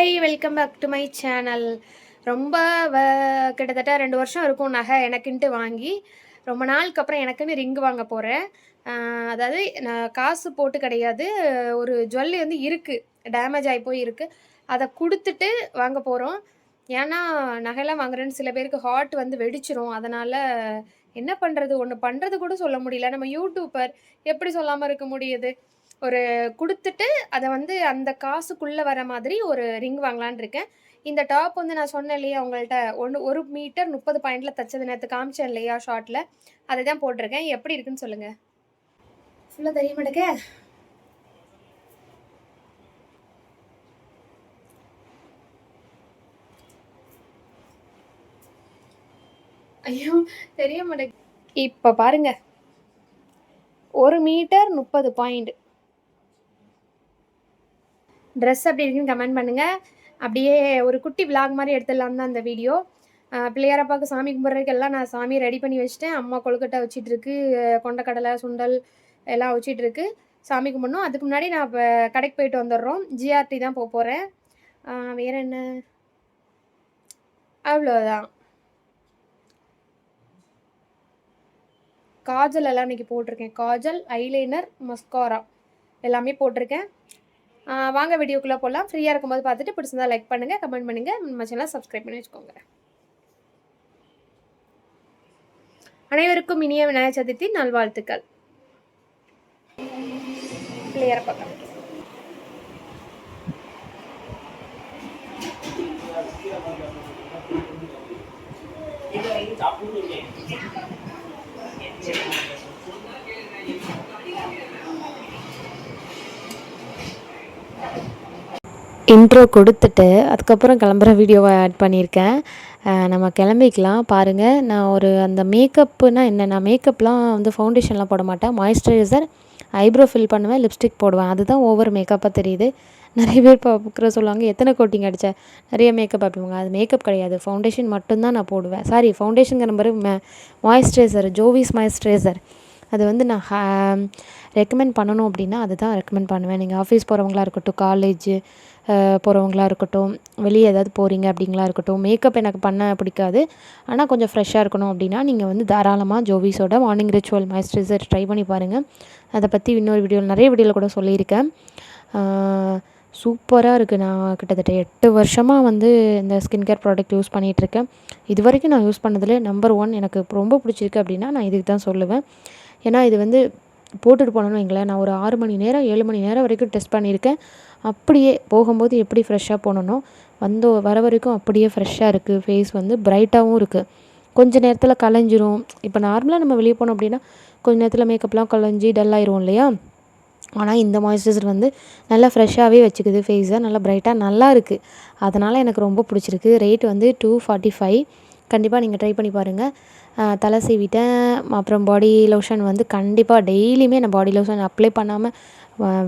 Hi welcome back to my channel ரொம்ப வ கிட்டத்தட்ட ரெண்டு வருஷம் இருக்கும் நகை எனக்குன்ட்டு வாங்கி. ரொம்ப நாளுக்கு அப்புறம் எனக்குன்னு ரிங் வாங்க போகிறேன் அதாவது நான் காசு போட்டு கிடையாது. ஒரு ஜுவல்லி வந்து இருக்குது டேமேஜ் ஆகி போய் இருக்குது அதை கொடுத்துட்டு வாங்க போகிறோம் ஏன்னா நகைலாம் வாங்குறேன்னு சில பேருக்கு ஹார்ட் வந்து வெடிச்சிரும். அதனால் என்ன பண்ணுறது ஒன்று பண்ணுறது கூட சொல்ல முடியல. நம்ம யூடியூப்பர் எப்படி சொல்லாமல் இருக்க முடியுது? ஒரு கொடுத்துட்டு அதை வந்து அந்த காசுக்குள்ளே வர மாதிரி ஒரு ரிங் வாங்கலான்னு இருக்கேன். இந்த டாப் வந்து நான் சொன்னேன் இல்லையா உங்கள்கிட்ட ஒன்று ஒரு மீட்டர் முப்பது பாயிண்டில் தைச்சது நேற்று காமிச்சேன் இல்லையா ஷார்ட்டில் அதை தான் போட்டிருக்கேன். எப்படி இருக்குன்னு சொல்லுங்கள் ஃபுல்லாக தெரிய மாட்டேங்க ஐயோ தெரிய மாட்டேங்க இப்போ பாருங்க. ஒரு மீட்டர் முப்பது பாயிண்ட். ட்ரெஸ் அப்படி இருக்குன்னு கமெண்ட் பண்ணுங்கள் அப்படியே ஒரு குட்டி விளாக் மாதிரி எடுத்துடலாம் தான் அந்த வீடியோ பிள்ளையாரப்பாவுக்கு சாமி கும்பிட்றதுக்கு எல்லாம் நான் சாமி ரெடி பண்ணி வச்சுட்டேன். அம்மா கொழுக்கட்டை வச்சிட்ருக்கு கொண்டக்கடலை சுண்டல் எல்லாம் வச்சிட்ருக்கு சாமி கும்பிடணும். அதுக்கு முன்னாடி நான் இப்போ கடைக்கு போயிட்டு வந்துடுறோம். ஜிஆர்டி தான் போக போகிறேன் வேற என்ன? அவ்வளோதான் காஜல் எல்லாம் இன்னைக்கு போட்டிருக்கேன். காஜல் ஐலைனர் மஸ்காரா எல்லாமே போட்டிருக்கேன். வாங்க வீடியோக்குள்ளே போகலாம் ஃப்ரீயாக இருக்கும்போது பார்த்துட்டு பிடிச்சிருந்தா லைக் பண்ணுங்கள் கமெண்ட் பண்ணுங்கள் நம்ம சேனல் சப்ஸ்கிரைப் பண்ணி வச்சுக்கோங்க. அனைவருக்கும் இனிய விநாயகர் சதுர்த்தி நல்வாழ்த்துக்கள். பிள்ளையார பக்கம் இன்ட்ரோ கொடுத்துட்டு அதுக்கப்புறம் கிளம்புற வீடியோவை ஆட் பண்ணியிருக்கேன். நம்ம கிளம்பிக்கலாம். பாருங்கள் நான் ஒரு அந்த மேக்கப்புனா என்ன நான் மேக்கப்லாம் வந்து ஃபவுண்டேஷன்லாம் போட மாட்டேன். மாய்ஸ்சரைசர் ஐப்ரோ ஃபில் பண்ணுவேன் லிப்ஸ்டிக் போடுவேன். அதுதான் ஓவர் மேக்கப்பாக தெரியுது. நிறைய பேர் பார்க்குற சொல்லுவாங்க எத்தனை கோட்டிங் அடித்த நிறைய மேக்கப் அப்படிவாங்க அது மேக்கப் கிடையாது. ஃபவுண்டேஷன் மட்டும்தான் நான் போடுவேன். சாரி ஃபவுண்டேஷனுங்கிற மாதிரி மாய்ஸ்சரைசர் ஜோவிஸ் மாய்ஸ்சரைசர் அது வந்து நான் ரெக்கமெண்ட் பண்ணணும் அப்படின்னா அதுதான் ரெக்கமெண்ட் பண்ணுவேன். நீங்கள் ஆஃபீஸ் போகிறவங்களா இருக்கட்டும் காலேஜ் போகிறவங்களா இருக்கட்டும் வெளியே ஏதாவது போகிறீங்க அப்படிங்களா இருக்கட்டும் மேக்கப் எனக்கு பண்ண பிடிக்காது. ஆனால் கொஞ்சம் ஃப்ரெஷ்ஷாக இருக்கணும் அப்படின்னா நீங்கள் வந்து தாராளமாக ஜோவிஸோட மார்னிங் ரிச்சுவல் மாய்ஸ்சரைசர் ட்ரை பண்ணி பாருங்கள் அதை பற்றி இன்னொரு வீடியோவில் நிறைய வீடியோவில் கூட சொல்லியிருக்கேன். சூப்பராக இருக்குது நான் கிட்டத்தட்ட எட்டு வருஷமாக வந்து இந்த ஸ்கின் கேர் ப்ராடக்ட் யூஸ் பண்ணிகிட்ருக்கேன் இது வரைக்கும் நான் யூஸ் பண்ணதில் நம்பர் ஒன் எனக்கு ரொம்ப பிடிச்சிருக்கு அப்படின்னா நான் இதுக்கு தான் சொல்லுவேன். ஏன்னா இது வந்து போட்டுட்டு போனோன்னு வைங்களேன். நான் ஒரு ஆறு மணி நேரம் ஏழு மணி நேரம் வரைக்கும் டெஸ்ட் பண்ணியிருக்கேன். அப்படியே போகும்போது எப்படி ஃப்ரெஷ்ஷாக போனனோ வந்தோ வர வரைக்கும் அப்படியே ஃப்ரெஷ்ஷாக இருக்குது ஃபேஸ் வந்து பிரைட்டாகவும் இருக்குது கொஞ்ச நேரத்தில் கலைஞ்சிரும். இப்போ நார்மலாக நம்ம வெளியே போனோம் அப்படின்னா கொஞ்ச நேரத்தில் மேக்கப்லாம் கலைஞ்சி டல் ஆயிரும் இல்லையா? ஆனால் இந்த மாய்ஸ்சரைசர் வந்து நல்லா ஃப்ரெஷ்ஷாகவே வச்சுக்குது ஃபேஸை நல்லா பிரைட்டாக நல்லா இருக்குது அதனால் எனக்கு ரொம்ப பிடிச்சிருக்கு. ரேட் வந்து டூ ஃபார்ட்டி ஃபைவ் கண்டிப்பாக நீங்கள் ட்ரை பண்ணி பாருங்கள் தலை சீவிட்டேன். அப்புறம் பாடி லோஷன் வந்து கண்டிப்பாக டெய்லியுமே நான் பாடி லோஷன் அப்ளை பண்ணாமல்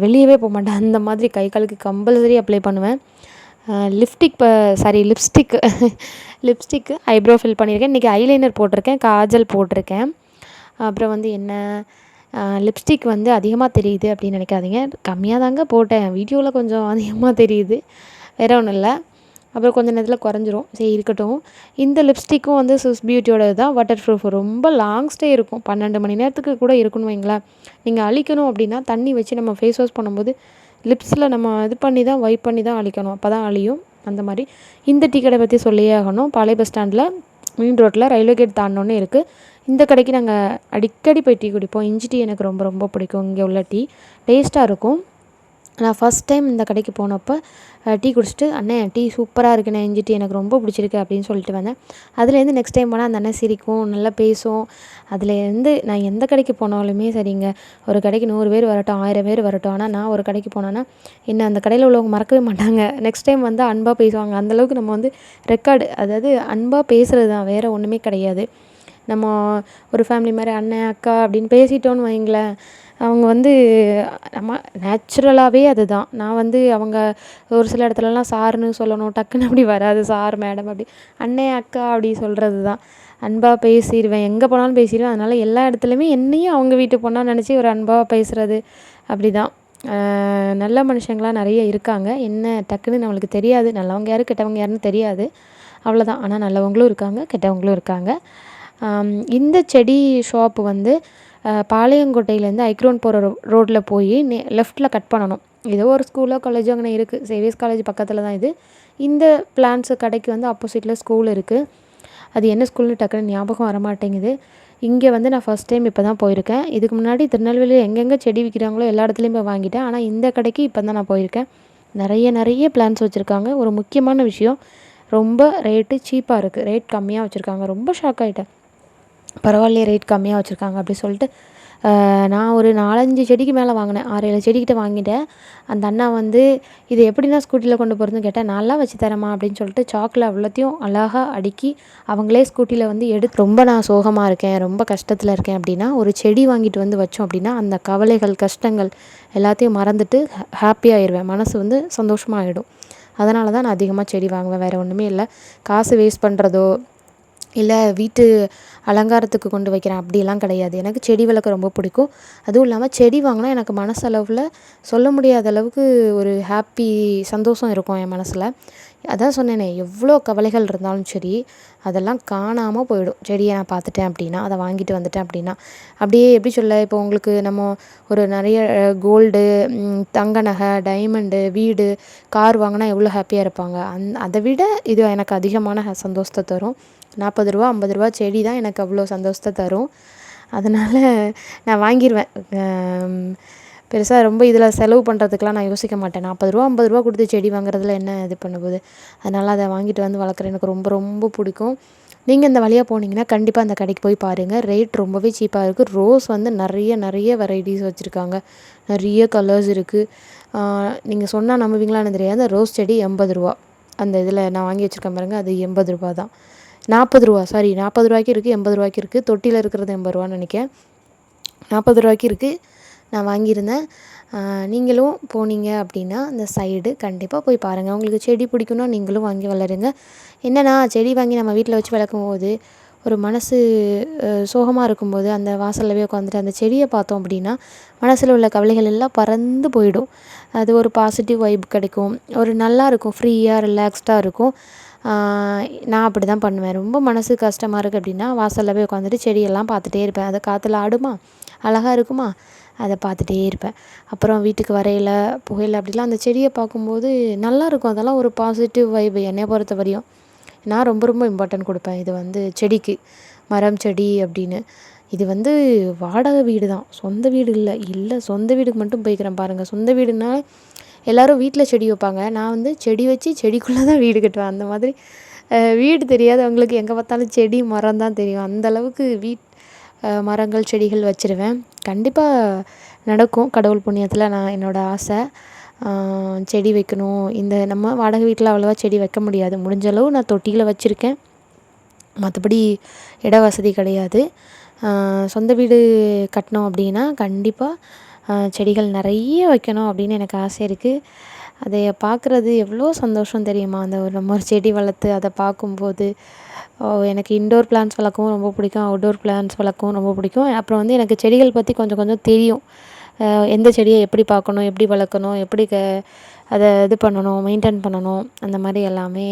வெளியவே போக மாட்டேன். அந்த மாதிரி கை காலுக்கு கம்பல்சரி அப்ளை பண்ணுவேன். லிப்ஸ்டிக் இப்போ sorry lipstick lipstick eyebrow fill பண்ணியிருக்கேன். இன்றைக்கி ஐலைனர் போட்டிருக்கேன் காஜல் போட்டிருக்கேன். அப்புறம் வந்து என்ன? லிப்ஸ்டிக் வந்து அதிகமாக தெரியுது அப்படின்னு நினைக்காதீங்க. கம்மியாக தாங்க போட்டேன். வீடியோவில் கொஞ்சம் அதிகமாக தெரியுது. வேற ஒன்றும் இல்லை. அப்புறம் கொஞ்சம் நேரத்தில் குறைஞ்சிரும். சரி இருக்கட்டும். இந்த லிப்ஸ்டிக்கும் வந்து சுஸ் பியூட்டியோட தான். வாட்டர் ப்ரூஃப் ரொம்ப லாங் ஸ்டே இருக்கும். பன்னெண்டு மணி நேரத்துக்கு கூட இருக்குன்னு வைங்களேன். நீங்கள் அழிக்கணும் அப்படின்னா தண்ணி வச்சு நம்ம ஃபேஸ் வாஷ் பண்ணும்போது லிப்ஸில் நம்ம இது பண்ணி தான் வைப் பண்ணி தான் அழிக்கணும். அப்போ தான் அழியும். அந்த மாதிரி. இந்த டீ கடை பற்றி சொல்லியே ஆகணும். பாளைய பஸ் ஸ்டாண்டில் மெயின் ரோட்டில் ரயில்வே கேட் தாண்டோன்னு இருக்குது இந்த கடைக்கு நாங்கள் அடிக்கடி போய் டீ குடிப்போம். இஞ்சி டீ எனக்கு ரொம்ப ரொம்ப பிடிக்கும். இங்கே உள்ள டீ. டேஸ்ட்டாக இருக்கும். நான் ஃபஸ்ட் டைம் இந்த கடைக்கு போனப்போ டீ குடிச்சிட்டு அண்ணே டீ சூப்பராக இருக்குண்ணே இஞ்சி டீ எனக்கு ரொம்ப பிடிச்சிருக்கு அப்படின்னு சொல்லிட்டு வந்தேன். அதுலேருந்து நெக்ஸ்ட் டைம் போனால் அந்த அண்ணன் சிரிக்கும் நல்லா பேசும். அதுலேருந்து நான் எந்த கடைக்கு போனாலுமே சரிங்க ஒரு கடைக்கு நூறு பேர் வரட்டும் ஆயிரம் பேர் வரட்டும். ஆனால் நான் ஒரு கடைக்கு போனேன்னா என்ன அந்த கடையில் உள்ளவங்க மறக்கவே மாட்டாங்க. நெக்ஸ்ட் டைம் வந்து அன்பாக பேசுவாங்க. அந்தளவுக்கு நம்ம வந்து ரெக்கார்டு அதாவது அன்பாக பேசுகிறது தான் வேறு ஒன்றுமே கிடையாது. நம்ம ஒரு ஃபேமிலி மாதிரி அண்ணன் அக்கா அப்படின்னு பேசிட்டோன்னு வைங்களேன் அவங்க வந்து நம்ம நேச்சுரலாகவே அதுதான். நான் வந்து அவங்க ஒரு சில இடத்துலலாம் சார்னு சொல்லணும் டக்குன்னு அப்படி வராது சார் மேடம் அப்படி. அண்ணே அக்கா அப்படி சொல்கிறது தான் அன்பாக பேசிடுவேன் எங்கே போனாலும் பேசிடுவேன் அதனால் எல்லா இடத்துலையுமே என்னையும் அவங்க வீட்டுக்கு போனால் நினச்சி ஒரு அன்பாக பேசுகிறது அப்படி தான் நல்ல மனுஷங்களாக நிறைய இருக்காங்க. என்ன டக்குன்னு நம்மளுக்கு தெரியாது. நல்லவங்க யார் கெட்டவங்க யாருன்னு தெரியாது. அவ்வளோதான் ஆனால் நல்லவங்களும் இருக்காங்க கெட்டவங்களும் இருக்காங்க. இந்த செடி ஷாப் வந்து பாளையங்கோட்டையிலேருந்து ஐக்ரோன் போகிற ரோ ரோட்டில் போய் நே லெஃப்ட்டில் கட் பண்ணணும். ஏதோ ஒரு ஸ்கூலோ காலேஜோ அங்கே இருக்குது சேவியர்ஸ் காலேஜ் பக்கத்தில் தான் இது. இந்த பிளான்ஸ் கடைக்கு வந்து ஆப்போசிட்டில் ஸ்கூல் இருக்குது அது என்ன ஸ்கூல்னு டக்குன்னு ஞாபகம் வர மாட்டேங்குது இங்கே வந்து நான் ஃபஸ்ட் டைம் இப்போ தான் போயிருக்கேன். இதுக்கு முன்னாடி திருநெல்வேலியில் எங்கெங்கே செடி விற்கிறாங்களோ எல்லா இடத்துலையும் போய் வாங்கிட்டேன். ஆனால் இந்த கடைக்கு இப்போ தான் நான் போயிருக்கேன். நிறைய நிறைய பிளான்ஸ் வச்சுருக்காங்க. ஒரு முக்கியமான விஷயம் ரொம்ப ரேட்டு சீப்பாக இருக்குது ரேட் கம்மியாக வச்சுருக்காங்க. ரொம்ப ஷாக் ஆகிட்டேன் பரவாயில்லையே ரேட் கம்மியாக வச்சுருக்காங்க அப்படி சொல்லிட்டு நான் ஒரு நாலஞ்சு செடிக்கு மேலே வாங்கினேன். ஆறு ஏழு செடிக்கிட்ட வாங்கிட்டேன். அந்த அண்ணா வந்து இது எப்படின்னா ஸ்கூட்டியில் கொண்டு போகிறதுன்னு கேட்டேன் நல்லா வச்சு தரேம்மா அப்படின்னு சொல்லிட்டு சாக்கில் அவ்வளோத்தையும் அழகாக அடுக்கி அவங்களே ஸ்கூட்டியில் வந்து எடுத்து ரொம்ப நான் சோகமாக இருக்கேன் ரொம்ப கஷ்டத்தில் இருக்கேன் அப்படின்னா ஒரு செடி வாங்கிட்டு வந்து வச்சோம் அப்படின்னா அந்த கவலைகள் கஷ்டங்கள் எல்லாத்தையும் மறந்துட்டு ஹாப்பியாகிடுவேன் மனசு வந்து சந்தோஷமாகிடும் அதனால தான் நான் அதிகமாக செடி வாங்குவேன். வேறு ஒன்றுமே இல்லை. காசு வேஸ்ட் பண்ணுறதோ இல்லை வீட்டு அலங்காரத்துக்கு கொண்டு வைக்கிறேன். அப்படிலாம் கிடையாது. எனக்கு செடி வளர்க்க ரொம்ப பிடிக்கும். அதுவும் இல்லாமல் செடி வாங்கினா எனக்கு மனசளவில் சொல்ல முடியாத அளவுக்கு ஒரு ஹாப்பி சந்தோஷம் இருக்கும் என் மனசில். அதான் சொன்னேனே எவ்வளோ கவலைகள் இருந்தாலும் சரி அதெல்லாம் காணாமல் போயிடும். செடியை நான் பார்த்துட்டேன் அப்படின்னா அதை வாங்கிட்டு வந்துட்டேன் அப்படின்னா. அப்படியே எப்படி சொல்ல இப்போ உங்களுக்கு நம்ம ஒரு நிறைய கோல்டு தங்க நகை டைமண்டு வீடு கார் வாங்கினா எவ்வளோ ஹாப்பியாக இருப்பாங்க? அந் அதை விட இது எனக்கு அதிகமான சந்தோஷத்தை தரும். நாற்பது ரூபா ஐம்பது ரூபா செடி தான் எனக்கு அவ்வளோ சந்தோஷத்தை தரும். அதனால் நான் வாங்கிடுவேன் பெருசாக ரொம்ப இதில் செலவு பண்ணுறதுக்கெலாம் நான் யோசிக்க மாட்டேன். நாற்பது ரூபா ஐம்பது ரூபா கொடுத்து செடி வாங்குறதுல என்ன இது பண்ணும்போது? அதனால் அதை வாங்கிட்டு வந்து வளர்க்குற எனக்கு ரொம்ப ரொம்ப பிடிக்கும். நீங்கள் இந்த வழியாக போனீங்கன்னா கண்டிப்பாக அந்த கடைக்கு போய் பாருங்கள் ரேட் ரொம்பவே சீப்பாக இருக்குது ரோஸ் வந்து நிறைய நிறைய வெரைட்டிஸ் வச்சுருக்காங்க. நிறைய கலர்ஸ் இருக்குது நீங்கள் சொன்னால் நம்புவீங்களான்னு தெரியாது. ரோஸ் செடி எண்பது ரூபா. அந்த இதில் நான் வாங்கி வச்சுருக்கேன் பாருங்கள் அது எண்பது ரூபா தான். நாற்பது ரூபா சாரி நாற்பது ரூபாய்க்கு இருக்குது எண்பது ரூபாய்க்கு இருக்குது தொட்டியில் இருக்கிறது எண்பது ரூபான்னு நினைக்கிறேன். நாற்பது ரூபாய்க்கு இருக்குது நான் வாங்கியிருந்தேன். நீங்களும் போனீங்க அப்படின்னா அந்த சைடு கண்டிப்பாக போய் பாருங்கள் உங்களுக்கு செடி பிடிக்குன்னா நீங்களும் வாங்கி வளருங்க. என்னன்னா செடி வாங்கி நம்ம வீட்டில் வச்சு வளர்க்கும் போது ஒரு மனசு சோகமாக இருக்கும்போது அந்த வாசலில் போய் உட்காந்துட்டு அந்த செடியை பார்த்தோம் அப்படின்னா மனசில் உள்ள கவலைகள் எல்லாம் பறந்து போயிடும். அது ஒரு பாசிட்டிவ் வைப் கிடைக்கும். ஒரு நல்லா இருக்கும் ஃப்ரீயாக ரிலாக்ஸ்டாக இருக்கும். நான் அப்படி தான் பண்ணுவேன். ரொம்ப மனசு கஷ்டமாக இருக்குது அப்படின்னா வாசலில் போய் உட்காந்துட்டு செடியெல்லாம் பார்த்துட்டே இருப்பேன். அது காற்றுல ஆடுமா? அழகாக இருக்குமா? அதை பார்த்துட்டே இருப்பேன். அப்புறம் வீட்டுக்கு வரையில் புகையில அப்படிலாம் அந்த செடியை பார்க்கும்போது நல்லாயிருக்கும் அதெல்லாம் ஒரு பாசிட்டிவ் வைப் என்னை பொறுத்த வரையும். நான் ரொம்ப ரொம்ப இம்பார்ட்டன்ட் கொடுப்பேன். இது வந்து செடிக்கு. மரம் செடி அப்படின்னு. இது வந்து வாடகை வீடு தான் சொந்த வீடு இல்லை. இல்லை சொந்த வீடுக்கு மட்டும் போய்க்கிறேன் பாருங்கள் சொந்த வீடுனா எல்லோரும் வீட்டில் செடி வைப்பாங்க. நான் வந்து செடி வச்சு செடிக்குள்ளே தான் வீடு கட்டுவேன். அந்த மாதிரி வீடு தெரியாதவங்களுக்கு எங்கே பார்த்தாலும் செடி மரம் தான் தெரியும். அந்த அளவுக்கு வீட் மரங்கள் செடிகள் வச்சிருவேன். கண்டிப்பாக நடக்கும். கடவுள் புண்ணியத்தில் நான் என்னோடய ஆசை. செடி வைக்கணும். இந்த நம்ம வாடகை வீட்டில் அவ்வளோவா செடி வைக்க முடியாது. முடிஞ்ச அளவு நான் தொட்டியில் வச்சுருக்கேன். மற்றபடி இட வசதி கிடையாது. சொந்த வீடு கட்டினோம் அப்படின்னா கண்டிப்பாக செடிகள் நிறைய வைக்கணும் அப்படின்னு எனக்கு ஆசை இருக்குது அதை பார்க்குறது எவ்வளோ சந்தோஷம் தெரியுமா? அந்த ஒரு நம்ம ஒரு செடி வளர்த்து அதை பார்க்கும்போது எனக்கு இன்டோர் பிளான்ஸ் வளர்க்கவும் ரொம்ப பிடிக்கும் அவுட்டோர் பிளான்ஸ் வளர்க்கவும் ரொம்ப பிடிக்கும். அப்புறம் வந்து எனக்கு செடிகள் பற்றி கொஞ்சம் கொஞ்சம் தெரியும். எந்த செடியை எப்படி பார்க்கணும் எப்படி வளர்க்கணும் எப்படி க அதை இது பண்ணணும் மெயின்டைன் பண்ணணும் அந்த மாதிரி எல்லாமே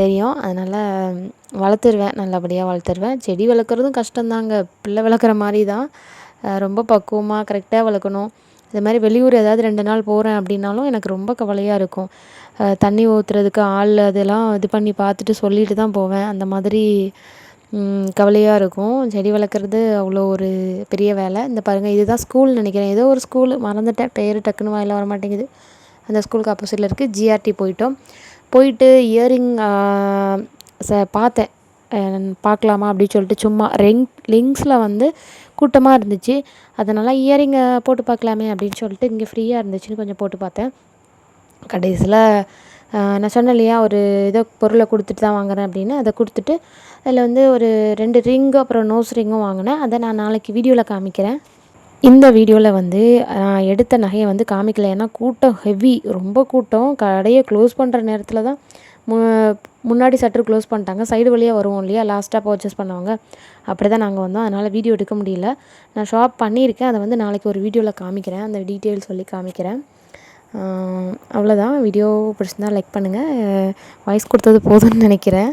தெரியும். அதனால் வளர்த்துருவேன் நல்லபடியாக வளர்த்துருவேன். செடி வளர்க்குறதும் கஷ்டம்தாங்க. பிள்ளை வளர்க்குற மாதிரி தான். ரொம்ப பக்குவமாக கரெக்டாக வளர்க்கணும். இது மாதிரி வெளியூர் ஏதாவது ரெண்டு நாள் போகிறேன் அப்படின்னாலும் எனக்கு ரொம்ப கவலையாக இருக்கும். தண்ணி ஊற்றுறதுக்கு ஆள் அதெல்லாம் இது பண்ணி பார்த்துட்டு சொல்லிட்டு தான் போவேன். அந்த மாதிரி கவலையாக இருக்கும். செடி வளர்க்குறது அவ்வளோ ஒரு பெரிய வேலை. இந்த பாருங்கள் இதுதான் ஸ்கூல் நினைக்கிறேன். ஏதோ ஒரு ஸ்கூல் மறந்துட்டேன். பேர் டக்குன்னு வாயில் வர மாட்டேங்குது. அந்த ஸ்கூலுக்கு ஆப்போசிட்டில் இருக்குது ஜிஆர்டி போயிட்டோம். போயிட்டு இயரிங் ச பார்த்தேன். பார்க்கலாமா அப்படின்னு சொல்லிட்டு சும்மா ரெங் லிங்க்ஸில் வந்து கூட்டமாக இருந்துச்சு. அதனால் இயரிங்கை போட்டு பார்க்கலாமே அப்படின்னு சொல்லிட்டு இங்கே ஃப்ரீயாக இருந்துச்சுன்னு கொஞ்சம் போட்டு பார்த்தேன். கடைசியில் நான் சொன்னேன் இல்லையா ஒரு இதை பொருளை கொடுத்துட்டு தான் வாங்குறேன் அப்படின்னு. அதை கொடுத்துட்டு அதில் வந்து ஒரு ரெண்டு ரிங்கு அப்புறம் நோஸ் ரிங்கும் வாங்கினேன். அதை நான் நாளைக்கு வீடியோவில் காமிக்கிறேன். இந்த வீடியோவில் வந்து நான் எடுத்த நகையை வந்து காமிக்கல. ஏன்னா கூட்டம் ஹெவி ரொம்ப கூட்டம். கடையை க்ளோஸ் பண்ணுற நேரத்தில் தான் முன்னாடி சட்டர் க்ளோஸ் பண்ணிட்டாங்க. சைடு வழியாக வருவோம் இல்லையா? லாஸ்ட்டாக பர்ச்சேஸ் பண்ணவங்க. அப்படி தான் நாங்கள் வந்தோம். அதனால் வீடியோ எடுக்க முடியல. நான் ஷாப் பண்ணியிருக்கேன். அதை வந்து நாளைக்கு ஒரு வீடியோவில் காமிக்கிறேன். அந்த டீட்டெயில் சொல்லி காமிக்கிறேன். அவ்வளோதான் வீடியோ பிடிச்சிருந்தா லைக் பண்ணுங்கள் வாய்ஸ் கொடுத்தது போதும்னு நினைக்கிறேன்.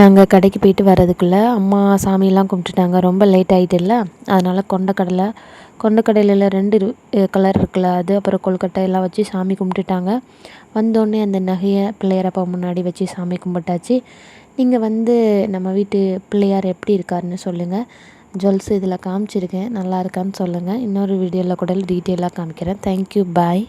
நாங்கள் கடைக்கு போயிட்டு வர்றதுக்குள்ளே அம்மா சாமியெல்லாம் கும்பிட்டுட்டாங்க. ரொம்ப லேட் ஆகிட்டுல்ல அதனால் கொண்டக்கடலை கொண்டக்கடலையில் ரெண்டு கலர் இருக்குல்ல அது அப்புறம் கொழுக்கட்டை எல்லாம் வச்சு சாமி கும்பிட்டுட்டாங்க. வந்தோடனே அந்த நகையை பிள்ளையாரப்பா முன்னாடி வச்சு சாமி கும்பிட்டாச்சு. நீங்கள் வந்து நம்ம வீட்டு பிள்ளையார் எப்படி இருக்காருன்னு சொல்லுங்கள் ஜுவல்ஸ் இதில் காமிச்சிருக்கேன். நல்லா இருக்கான்னு சொல்லுங்கள் இன்னொரு வீடியோவில் கூட டீட்டெயிலாக காமிக்கிறேன். Thank you bye